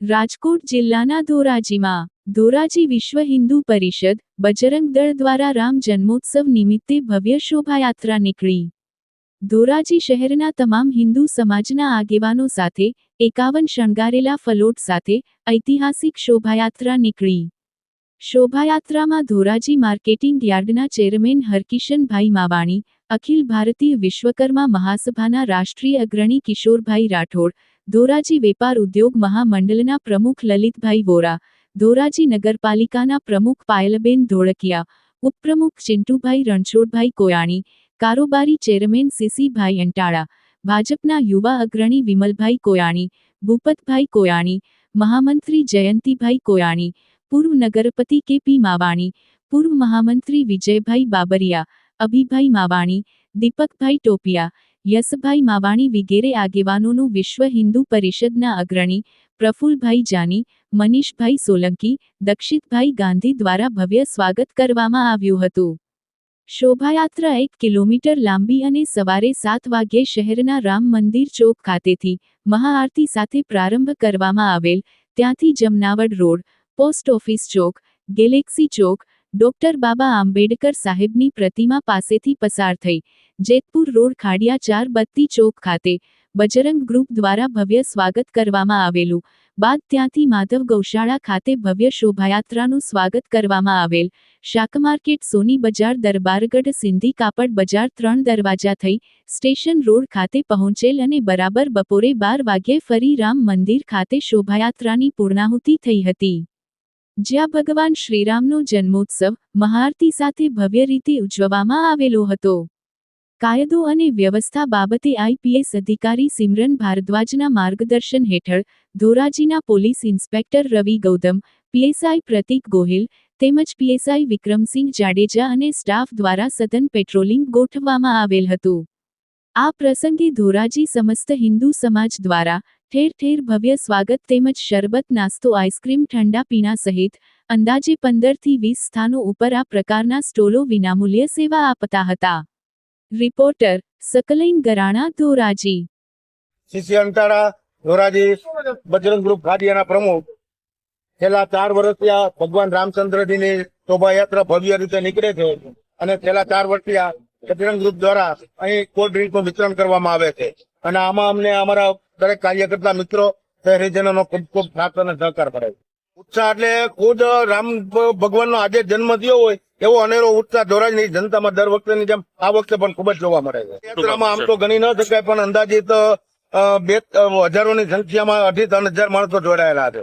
રાજકોટ જિલ્લાના ધોરાજીમાં ધોરાજી વિશ્વ હિન્દુ પરિષદ બજરંગ દળ દ્વારા રામ જન્મોત્સવ નિમિત્તે ભવ્ય શોભાયાત્રા નીકળી. ધોરાજી શહેરના તમામ હિન્દુ સમાજના આગેવાનો સાથે એકાવન શણગારેલા ફલોટ સાથે ઐતિહાસિક શોભાયાત્રા નીકળી. શોભાયાત્રામાં ધોરાજી માર્કેટિંગ યાર્ડના ચેરમેન હરકિશનભાઈ માવાણી, અખિલ ભારતીય વિશ્વકર્મા મહાસભાના રાષ્ટ્રીય અગ્રણી કિશોરભાઈ રાઠોડ, ધોરાજી વેપાર ઉદ્યોગ મહામંડળના પ્રમુખ લલિતભાઈ વોરા, ધોરાજી નગરપાલિકાના પ્રમુખ પાયલબેન ધોળકિયા, ઉપપ્રમુખ ચિંટુભાઈ રણછોડભાઈ કોયાણી, કારોબારી ચેરમેન સીસીભાઈ અંટાળા, ભાજપના યુવા અગ્રણી વિમલભાઈ કોયાણી, ભૂપતભાઈ કોયાણી, મહામંત્રી જયંતિભાઈ કોયાણી પૂર્વ નગરપતિ કેપી માવાણી, પૂર્વ મહામંત્રી વિજયભાઈ બાબરિયા, અભિભાઈ માવાણી, દીપકભાઈ ટોપિયા, યશભાઈ માવાણી વિગેરે આગેવાનોનું વિશ્વ હિન્દુ પરિષદના અગ્રણી, પ્રફુલભાઈ જાની, મનીષભાઈ સોલંકી, દક્ષિતભાઈ ગાંધી દ્વારા ભવ્ય સ્વાગત કરવામાં આવ્યું હતું. શોભાયાત્રા એક કિલોમીટર લાંબી અને સવારે સાત વાગ્યે શહેરના રામ મંદિર ચોક ખાતેથી મહાઆરતી સાથે પ્રારંભ કરવામાં આવેલ, ત્યાંથી જમનાવડ રોડ પોસ્ટ ઓફિસ ચોક, ગેલેક્સી ચોક, ડોક્ટર બાબા આંબેડકર સાહેબની પ્રતિમા પાસેથી પસાર થઈ. જેતપુર રોડ, ખાડિયા ચાર, બત્તી ચોક ખાતે બજરંગ ગ્રુપ દ્વારા ભવ્ય સ્વાગત કરવામાં આવેલું. બાદ ત્યાંથી માધવ ગૌશાળા ખાતે ભવ્ય શોભાયાત્રાનું સ્વાગત કરવામાં આવેલ. શાક માર્કેટ, સોની બજાર, દરબારગઢ, સિંધી કાપડ બજાર ત્રણ દરવાજા થઈ સ્ટેશન રોડ ખાતે પહોંચેલ અને બરાબર બપોરે બાર વાગ્યે ફરી રામ મંદિર ખાતે શોભાયાત્રાની પૂર્ણાહુતિ થઈ હતી. જ્યાં ભગવાન શ્રીરામનો જન્મોત્સવ મહાઆરતી સાથે ભવ્ય રીતે ઉજવવામાં આવેલો હતો. કાયદો અને વ્યવસ્થા બાબતે આઈપીએસ અધિકારી સિમરન ભારદ્વાજના માર્ગદર્શન હેઠળ ધોરાજીના police inspector Ravi Gautam PSI Pratik Gohil, તેમજ પીએસઆઈ વિક્રમસિંહ જાડેજા અને સ્ટાફ દ્વારા સઘન પેટ્રોલિંગ ગોઠવવામાં આવેલ હતું. આ પ્રસંગે ધોરાજી સમસ્ત હિન્દુ સમાજ દ્વારા ઠેર ઠેર ભવ્ય સ્વાગત તેમજ શરબત, નાસ્તો, આઈસ્ક્રીમ, ઠંડા પીણા સહિત અંદાજે પંદરથી વીસ સ્થાનો ઉપર આ પ્રકારના સ્ટોલો વિનામૂલ્ય સેવા આપતા હતા. રિપોર્ટર સકલૈન ગરાણા, ધોરાજી. શિષ્ય અંતારા, ધોરાજી, બજરંગ ગ્રુપ ગાડિયાના પ્રમુખ. છેલ્લા ચાર વર્ષથી આ ભગવાન રામચંદ્રજીની શોભાયાત્રા ભવ્ય રીતે નીકળે છે અને છેલ્લા ચાર વર્ષથી આ બજરંગ ગ્રુપ દ્વારા અહીં કોલ્ડ ડ્રિંકનું વિતરણ કરવામાં આવે છે. અને આમાં અમને અમારા દરેક કાર્યકર્તા મિત્રો શહેરીજનોનો ખૂબ ખૂબ સાથ અને સહકાર મળે ઉત્સાહ એટલે ખુદ રામ ભગવાનનો આજે જન્મ થયો હોય એવો અનેરો ઉત્સાહ ધોરાજની જનતામાં દર વખતેની જેમ આ વખતે પણ ખૂબ જ જોવા મળે છે. યાત્રામાં આમ તો ગણી ન શકાય પણ અંદાજિત બે હજારોની સંખ્યામાં અઢી ત્રણ હજાર માણસો જોડાયેલા છે.